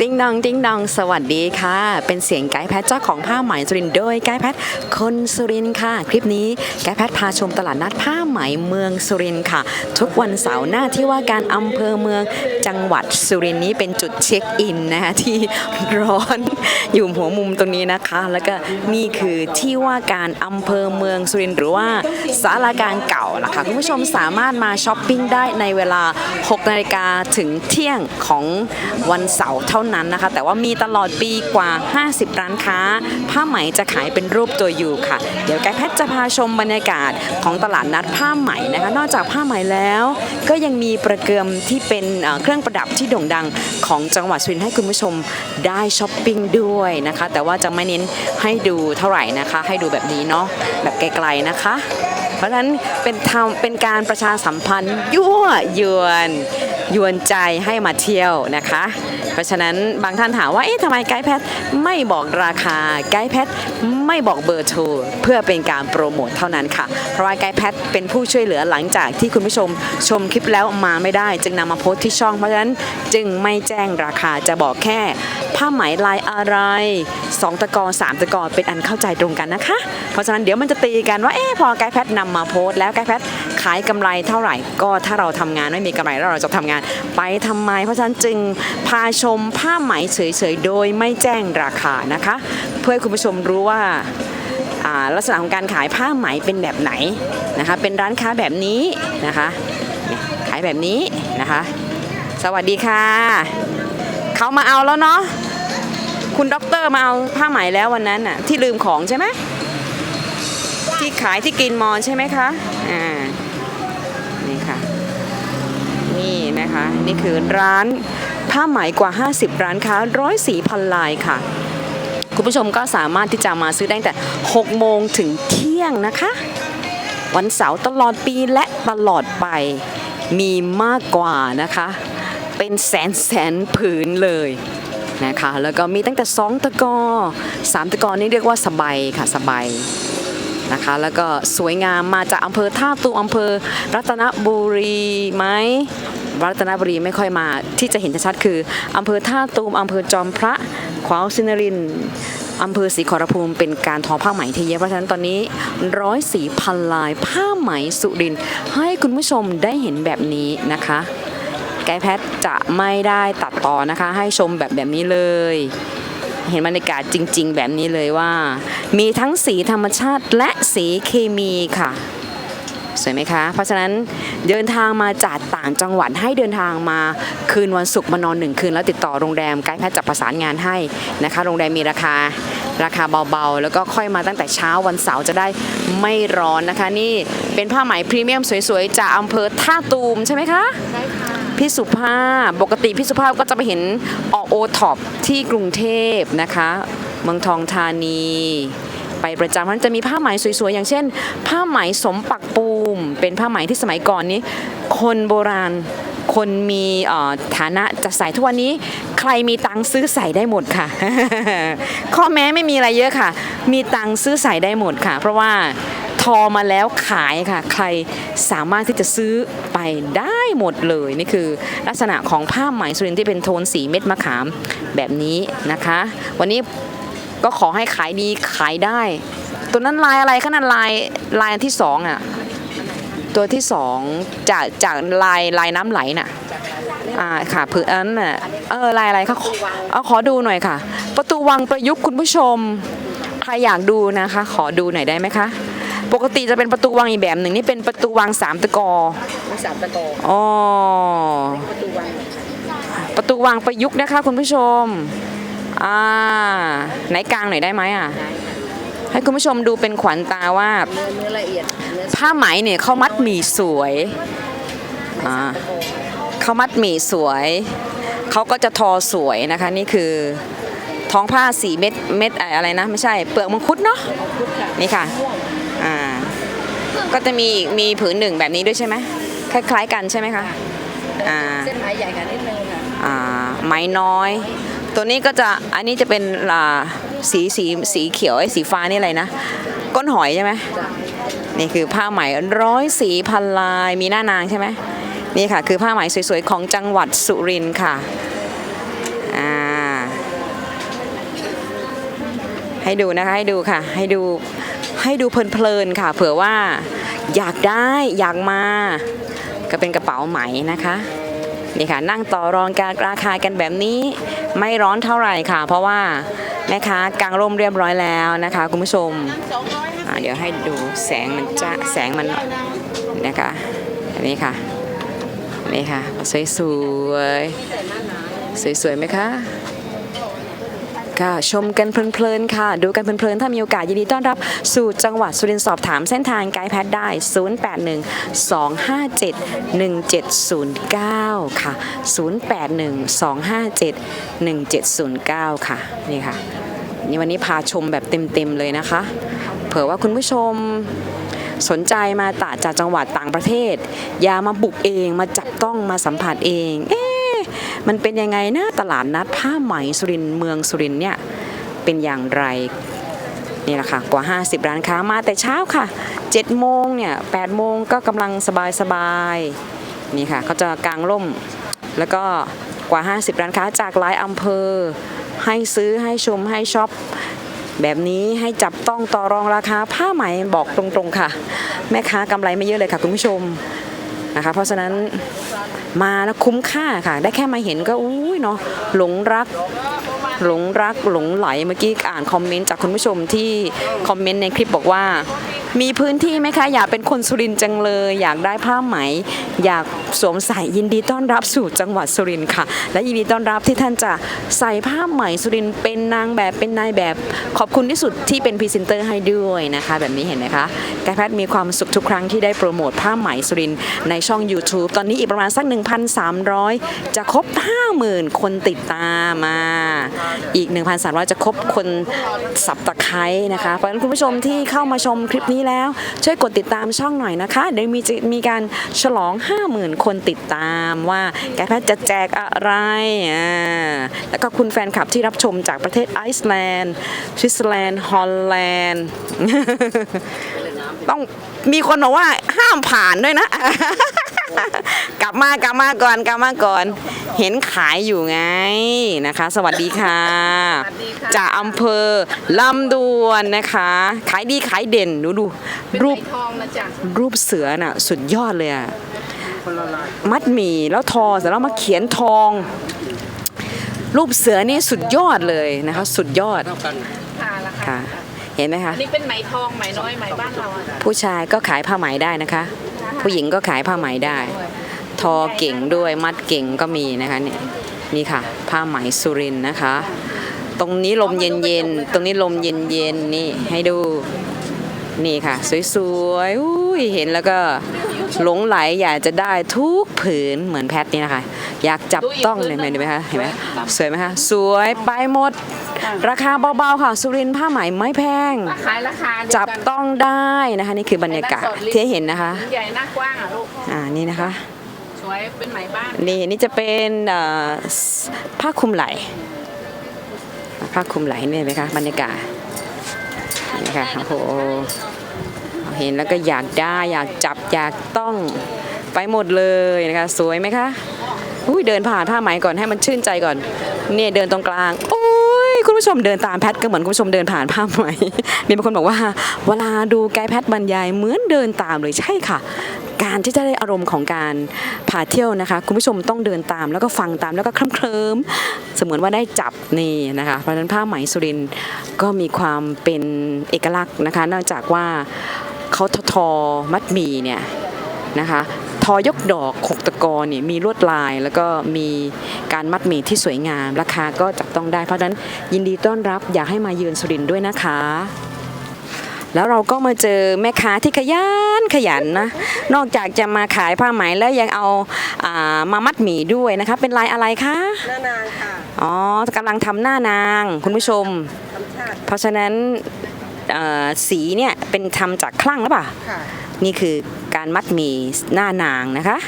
ติ้งดองติ้งดอง สวัสดีค่ะ เป็นเสียงไกด์แพทเจ้าของผ้าไหมสุรินโดยไกด์แพทคนสุรินค่ะ คลิปนี้ไกด์แพทพาชมตลาดนัดผ้าไหมเมืองสุรินค่ะ ทุกวันเสาร์หน้าที่ว่าการอำเภอเมืองจังหวัดสุรินนี้เป็นจุดเช็คอินนะคะที่ร้อนอยู่หัวมุมตรงนี้นะคะ แล้วก็นี่คือที่ว่าการอำเภอเมืองสุรินหรือว่าศาลาการเก่านะคะคุณผู้ชมสามารถมาช้อปปิ้งได้ในเวลา 6 นาฬิกาถึงเที่ยงของวันเสาร์เท่านั้นนะคะ แต่ว่ามีตลอดปีกว่า 50 ร้านค้า ผ้าไหมจะขายเป็นรูปตัวยูค่ะ เดี๋ยวไกด์แพทจะพาชมบรรยากาศของตลาดนัดผ้าไหมนะคะ นอกจากผ้าไหมแล้ว ก็ยังมีประเกือมที่เป็นเครื่องประดับที่โด่งดังของจังหวัดสุรินทร์ให้คุณผู้ชมได้ช้อปปิ้งด้วยนะคะ แต่ว่าจะไม่เน้นให้ดูเท่าไหร่นะคะ ให้ดูแบบนี้เนาะแบบไกลๆนะคะ ราะฉะนั้นเป็นทำเป็นการประชาสัมพันธ์ยั่วยวนยวนใจให้มาเที่ยวนะคะ เพราะฉะนั้นบางท่านถามว่าเอ๊ะทำไมไกด์แพทไม่บอกราคาไกด์แพทไม่บอกเบอร์โทรเพื่อเป็นการโปรโมทเท่านั้นค่ะ เพราะว่าไกด์แพทเป็นผู้ช่วยเหลือหลังจากที่คุณผู้ชมชมคลิปแล้วมาไม่ได้ จึงนำมาโพสต์ที่ช่องเพราะฉะนั้นจึงไม่แจ้งราคาจะบอกแค่ ผ้าไหมลายอะไรสองตะกอสามตะกอเป็นอันเข้าใจตรงกันนะคะ เพราะฉะนั้นเดี๋ยวมันจะตีกันว่าเอ๊ะพอไกด์แพทนำมาโพสต์แล้วไกด์แพทขายกำไรเท่าไหร่ ก็ถ้าเราทำงานไม่มีกำไรแล้วเราจะทำงาน ไปทำไม เพราะฉะนั้นจึงพาชมผ้าไหมเฉยๆ โดยไม่แจ้งราคานะคะ เพื่อให้คุณผู้ชมรู้ว่าลักษณะของการขายผ้าไหมเป็นแบบไหนนะคะ เป็นร้านค้าแบบนี้นะคะ ขายแบบนี้นะคะ สวัสดีค่ะ เขามาเอาแล้วเนาะ คุณด็อกเตอร์มาเอาผ้าไหมแล้ววันนั้นน่ะที่ลืมของใช่ไหม ที่ขายที่กินมอนใช่ไหมคะ อ่า นี่ค่ะ นี่นะคะ นี่คือร้านผ้าไหมกว่า 50 ร้านค้าร้อยสี่พันลายค่ะ คุณผู้ชมก็สามารถที่จะมาซื้อได้ตั้งแต่ 6 โมงถึงเที่ยงนะคะ วันเสาร์ตลอดปีและตลอดไปมีมากกว่านะคะ เป็นแสนแสนผืนเลยนะคะแล้วก็มีตั้งแต่ 2 ตะกอ3 ตะกอนี่เรียกว่าสบายค่ะสบาย นะคะ แล้วก็สวยงามมาจากอำเภอท่าตูมอำเภอรัตนบุรีไหมรัตนบุรีไม่ค่อยมาที่จะเห็นชัดๆคืออำเภอท่าตูมอำเภอจอมพระขวาวสินรินอำเภอศรีขอรภูมิเป็นการทอผ้าไหมที่เยอะเพราะฉะนั้นตอนนี้ร้อยสี่พันลายผ้าไหมสุรินให้คุณผู้ชมได้เห็นแบบนี้นะคะไกด์แพทจะไม่ได้ตัดต่อนะคะ ให้ชมแบบแบบนี้เลย เห็นบรรยากาศจริง ๆ แบบนี้เลยว่า มีทั้งสีธรรมชาติและสีเคมีค่ะสวยไหมคะ เพราะฉะนั้นเดินทางมาจากต่างจังหวัดให้เดินทางมาคืนวันศุกร์มานอนหนึ่งคืน แล้วติดต่อโรงแรมไกด์แพทย์จะประสานงานให้นะคะ โรงแรมมีราคาราคาเบาๆ แล้วก็ค่อยมาตั้งแต่เช้าวันเสาร์จะได้ไม่ร้อนนะคะ นี่เป็นผ้าไหมพรีเมียมสวยๆ จากอำเภอท่าตูมใช่ไหมคะใช่ค่ะ พี่สุภาพปกติพี่สุภาพก็จะไปเห็นออกโอท็อปที่กรุงเทพนะคะ เมืองทองธานี ไปประจำมันจะมีผ้าไหมสวยๆ อย่างเช่น ผ้าไหมสมปักปูม เป็นผ้าไหมที่สมัยก่อนนี้ คนโบราณคนมีฐานะจะใส่ทุกวันนี้ ใครมีตังค์ซื้อใส่ได้หมดค่ะ ข้อแม้ไม่มีอะไรเยอะค่ะ มีตังค์ซื้อใส่ได้หมดค่ะ เพราะว่าทอมาแล้วขายค่ะ ใครสามารถที่จะซื้อ ไปได้หมดเลยนี่คือลักษณะของผ้าไหมสุรินที่เป็นโทนสีเม็ดมะขามแบบนี้นะคะ วันนี้ก็ขอให้ขายดีขายได้ ตัวนั้นลายอะไรขนาดลายลายที่สองอะตัวที่สองจากจากลายลายน้ำไหลน่ะอ่าค่ะผืนอันนั้นน่ะเออลายอะไรคะขอเอาขอดูหน่อยค่ะ ประตูวังประยุกต์คุณผู้ชม ใครอยากดูนะคะ ขอดูหน่อยได้ไหมคะ ปกติจะเป็นประตูวังอีกแบบหนึ่งนี่เป็นประตูวังสามตะกอมีสามตะโกอ๋อประตูวังประตูวังประยุกต์นะคะคุณผู้ชมอ่าไหนกลางหน่อยได้ไหมอะให้คุณผู้ชมดูเป็นขวัญตาว่าเนื้อเนื้อละเอียดเนื้อผ้าไหมเนี่ยเขามัดหมี่สวยอ่าตะโกเขามัดหมี่สวยเขาก็จะทอสวยนะคะนี่คือท้องผ้าสีเม็ดเม็ดอะไรนะ ไม่ใช่เปลือกมังคุดเนาะเอาคุกค่ะนี่ค่ะอ่า ก็จะมีอีกมีผืนหนึ่งแบบนี้ด้วยใช่ไหมคล้ายๆ กันใช่ไหมคะอ่าเส้นไหมใหญ่กันนิดนึงค่ะอ่าไม้น้อย ตัวนี้ก็จะอันนี้จะเป็นอ่าสีสีสีเขียวไอ้สีฟ้านี่อะไรนะก้นหอยใช่ไหมจ้ะนี่คือผ้าไหมร้อยสีพันลายมีหน้านางใช่ไหมนี่ค่ะ คือผ้าไหมสวยๆของจังหวัดสุรินทร์ค่ะอ่าให้ดูนะคะให้ดูค่ะ ให้ดูให้ดูเพลินๆค่ะ เผื่อว่า อยากได้อยากมา ก็เป็นกระเป๋าไหมนะคะนี่ค่ะนั่งต่อรองการราคากันแบบนี้ไม่ร้อนเท่าไหร่ค่ะ เพราะว่าแม่ค้ากางร่มเรียบร้อยแล้วนะคะ คุณผู้ชมเดี๋ยวให้ดูแสงมันจะแสงมันนะคะอันนี้ค่ะนี่ค่ะสวยๆสวยๆไหมคะ ค่ะ ชมกันเพลินๆค่ะ ดูกันเพลินๆ ถ้ามีโอกาสยินดีต้อนรับสู่จังหวัดสุรินทร์สอบถามเส้นทางไกด์แพทได้ 0812571709 ค่ะ 0812571709 ค่ะ นี่ค่ะ นี่วันนี้พาชมแบบเต็มๆเลยนะคะ เผื่อว่าคุณผู้ชมสนใจมาตาจากจังหวัดต่างประเทศ อย่ามาบุกเองมาจับต้องมาสัมผัสเองเอ๊ มันเป็นยังไงนะตลาดนัดผ้าไหมสุรินเมืองสุรินเนี่ยเป็นอย่างไรนี่แหละค่ะกว่า 50 ร้านค้ามาแต่เช้าค่ะ7โมงเนี่ย8โมงก็กำลังสบายๆนี่ค่ะเขาจะกางร่ม แล้วก็กว่า 50 ร้านค้าจากหลายอำเภอ ให้ซื้อให้ชมให้ช็อปแบบนี้ให้จับต้องต่อรองราคาผ้าไหมบอกตรงๆค่ะ แม่ค้ากำไรไม่เยอะเลยค่ะคุณผู้ชม นะคะ เพราะฉะนั้นมาแล้วคุ้มค่าค่ะ ได้แค่มาเห็นก็อุ้ยเนาะหลงรักหลงรักหลงไหลเมื่อกี้อ่านคอมเมนต์จากคุณผู้ชมที่คอมเมนต์ในคลิปบอกว่า มีพื้นที่ไหมคะ อยากเป็นคนสุรินทร์จังเลย อยากได้ผ้าไหม อยากสวมใส่ยินดีต้อนรับสู่จังหวัดสุรินทร์ค่ะ และยินดีต้อนรับที่ท่านจะใส่ผ้าไหมสุรินทร์เป็นนางแบบเป็นนายแบบ ขอบคุณที่สุดที่เป็นพรีเซนเตอร์ให้ด้วยนะคะ แบบนี้เห็นไหมคะแกแพทย์มีความสุขทุกครั้งที่ได้โปรโมทผ้าไหมสุรินทร์ในช่อง YouTube ตอนนี้อีกประมาณสัก 1,300 จะครบ 50,000 คนติดตามมาอีก 1,300 จะครบคนสับตะไคร้นะคะเพราะฉะนั้นคุณผู้ชมที่เข้ามาชมคลิปนี้แล้ว ช่วยกดติดตามช่องหน่อยนะคะ เดี๋ยวมีจะมีการฉลอง 50,000 คนติดตามว่าแกแพทจะแจกอะไรอ่าแล้วก็คุณแฟนคลับที่รับชมจากประเทศไอซ์แลนด์สวิตเซอร์แลนด์ฮอลแลนด์ต้องมีคนบอกว่าห้ามผ่านด้วยนะ กลับมากลับมาก่อนกลับมาก่อน เห็นขายอยู่ไงนะคะ สวัสดีค่ะสวัสดีค่ะจากอำเภอลำดวนนะคะ ขายดีขายเด่นดูดูเป็นรูไหปมทองนะจ๊ะรูปเสือน่ะ สุดยอดเลยอะมัดหมี่แล้วทอเสร็จแล้วมาเขียนทอง รูปเสือนี่สุดยอดเลยนะคะ สุดยอดค่ะราคาค่ะเห็นไหมคะอันนี้เป็นไหมทองไหมน้อยไหมบ้านเราอะผู้ชายก็ขายผ้าไหมได้นะคะ ผู้หญิงก็ขายผ้าไหมได้ ทอเก่งด้วยมัดเก่งก็มีนะคะเนี่ยนี่ค่ะ ผ้าไหมสุรินนะคะ ตรงนี้ลมเย็นๆตรงนี้ลมเย็นๆนี่ให้ดูนี่ค่ะ สวยๆอุ้ยเห็นแล้วก็ หลงไหลอยากจะได้ทุกผืนเหมือนแพทนี่นะคะ อยากจับต้องเลยเห็นไหมคะเห็นไหมสวยไหมคะสวยไปหมด ราคาเบาๆค่ะสุรินทร์ผ้าไหมไม่แพงขายราคาเดียวจับกันต้องได้นะคะ นี่คือบรรยากาศที่ให้เห็นนะคะใหญ่หน้ากว้างอะลูกอ่านี่นะคะสวยเป็นไหมบ้านนี่นี่จะเป็นเอ่อผ้าคลุมไหล่ผ้าคลุมไหล่นี่เห็นไหมคะบรรยากาศนี่ค่ะโอ้โห เห็นแล้วก็อยากได้อยากจับอยากต้องไปหมดเลยนะคะ สวยไหมคะอุ้ยเดินผ่านผ้าไหมก่อนให้มันชื่นใจก่อนเนี่ยเดินตรงกลางโอ้ยคุณผู้ชมเดินตามแพทก็เหมือนคุณผู้ชมเดินผ่านผ้าไหมมีบางคนบอกว่า เวลาดูไกด์แพทบรรยายเหมือนเดินตามเลยใช่ค่ะการที่จะได้อารมณ์ของการพาเที่ยวนะคะ คุณผู้ชมต้องเดินตามแล้วก็ฟังตามแล้วก็เคลิ้มเคลิ้มเสมือนว่าได้จับนี่นะคะเพราะฉะนั้นผ้าไหมสุรินก็มีความเป็นเอกลักษณ์นะคะนอกจากว่า เขาทอทอมัดหมีเนี่ยนะคะทอยกดอกหกตะกอเนี่ยมีลวดลายแล้วก็มีการมัดหมี่ที่สวยงาม ราคาก็จับต้องได้เพราะฉะนั้นยินดีต้อนรับอยากให้มาเยือนสุรินทร์ด้วยนะคะ แล้วเราก็มาเจอแม่ค้าที่ขยันขยันนะนอกจากจะมาขายผ้าไหมแล้วยังเอาอามามัดหมี่ด้วยนะคะ เป็นลายอะไรคะหน้านางค่ะอ๋อกำลังทำหน้านางคุณผู้ชมธรรมชาติเพราะฉะนั้นเอ่อ สีเนี่ยเป็นทำจากคลั่งหรือเปล่าค่ะนี่คือการมัดหมี่หน้านางนะคะ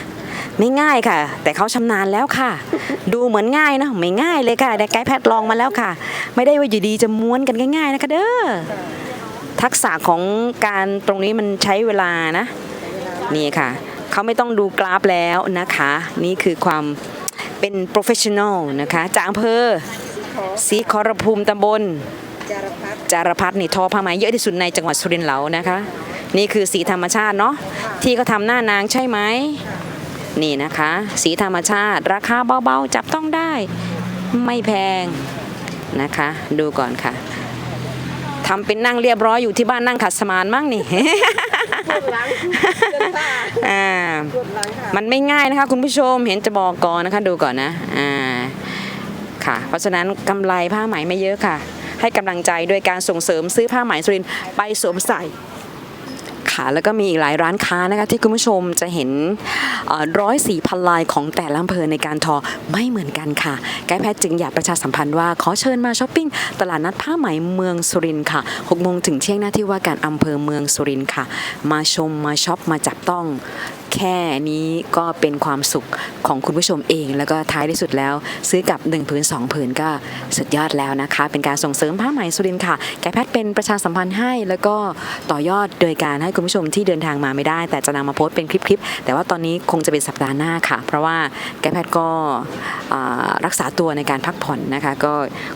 ไม่ง่ายค่ะ แต่เขาชำนาญแล้วค่ะ ดูเหมือนง่ายนะไม่ง่ายเลยค่ะแต่ไกด์แพทย์ลองมาแล้วค่ะ ไม่ได้ว่าอยู่ดีจะม้วนกันง่าย ๆ นะคะเด้อทักษะของการตรงนี้มันใช้เวลานะ นี่ค่ะเขาไม่ต้องดูกราฟแล้วนะคะ นี่คือความเป็นโปรเฟชชั่นอลนะคะ จากอำเภอศรีขอรภูมิตำบล จารพัฒน์จารพัฒนี่ทอผ้าไหมเยอะที่สุดในจังหวัดสุรินทร์เรานะคะ นี่คือสีธรรมชาติเนาะที่เขาทำหน้านางใช่ไหมนี่นะคะ สีธรรมชาติ ราคาเบาๆ จับต้องได้ไม่แพงนะคะ ดูก่อนค่ะทำเป็นนั่งเรียบร้อยอยู่ที่บ้านนั่งขัดสมานมั่งนี่ปวดหลังเดินตาอ่าปวดหลังค่ะมันไม่ง่ายนะคะ คุณผู้ชมเห็นจะบอกก่อนนะคะ ดูก่อนนะอ่าค่ะ เพราะฉะนั้นกำไรผ้าไหมไม่เยอะค่ะ ให้กำลังใจโดยการส่งเสริมซื้อผ้าไหมสุรินไปสวมใส่ค่ะแล้วก็มีอีกหลายร้านค้านะคะที่คุณผู้ชมจะเห็นร้อยสี่พันลายของแต่ละอำเภอในการทอไม่เหมือนกันค่ะ ไกด์แพทย์จึงอยากประชาสัมพันธ์ว่าขอเชิญมาช้อปปิ้งตลาดนัดผ้าไหมเมืองสุรินค่ะ6โมงถึงเที่ยงหน้าที่ว่าการอำเภอเมืองสุรินค่ะ มาชมมาช็อปมาจับต้อง แค่นี้ก็เป็นความสุขของคุณผู้ชมเอง แล้วก็ท้ายที่สุดแล้ว ซื้อกับ1ผืน2ผืนก็สุดยอดแล้วนะคะ เป็นการส่งเสริมผ้าไหมสุรินค่ะ แกแพทย์เป็นประชาสัมพันธ์ให้ แล้วก็ต่อยอดโดยการให้คุณผู้ชมที่เดินทางมาไม่ได้ แต่จะนำมาโพสต์เป็นคลิปๆแต่ว่าตอนนี้คงจะเป็นสัปดาห์หน้าค่ะ เพราะว่าแกแพทย์ก็รักษาตัวในการพักผ่อนนะคะ ก็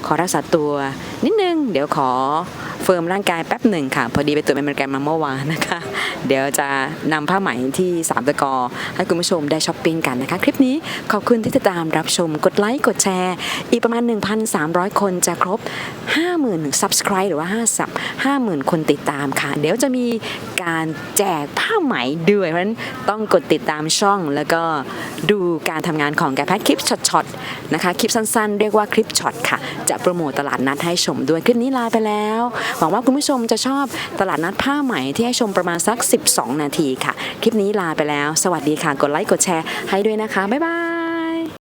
ขอรักษาตัวนิดนึง เดี๋ยวขอ เฟิร์มร่างกายแป๊บหนึ่งค่ะ พอดีไปตรวจเมมโมแกรมมาเมื่อวานนะคะ เดี๋ยวจะนำผ้าไหมที่สามตะกอ ให้คุณผู้ชมได้ช้อปปิ้งกันนะคะ คลิปนี้ขอบคุณที่ติดตามรับชมกดไลค์กดแชร์ อีกประมาณ 1,300 คนจะครบ 50,000 subscribe หรือว่า5สับ50,000 คนติดตามค่ะ เดี๋ยวจะมี การแจกผ้าไหมด้วย เพราะฉะนั้นต้องกดติดตามช่อง แล้วก็ดูการทำงานของแกแพทคลิปช็อตๆนะคะคลิปสั้นๆ เรียกว่าคลิปช็อตค่ะ จะโปรโมตตลาดนัดให้ชมด้วยคลิปนี้ลาไปแล้ว หวังว่าคุณผู้ชมจะชอบตลาดนัดผ้าไหมที่ให้ชมประมาณสัก 12 นาทีค่ะ คลิปนี้ลาไปแล้ว สวัสดีค่ะกดไลค์กดแชร์ให้ด้วยนะคะบ๊ายบาย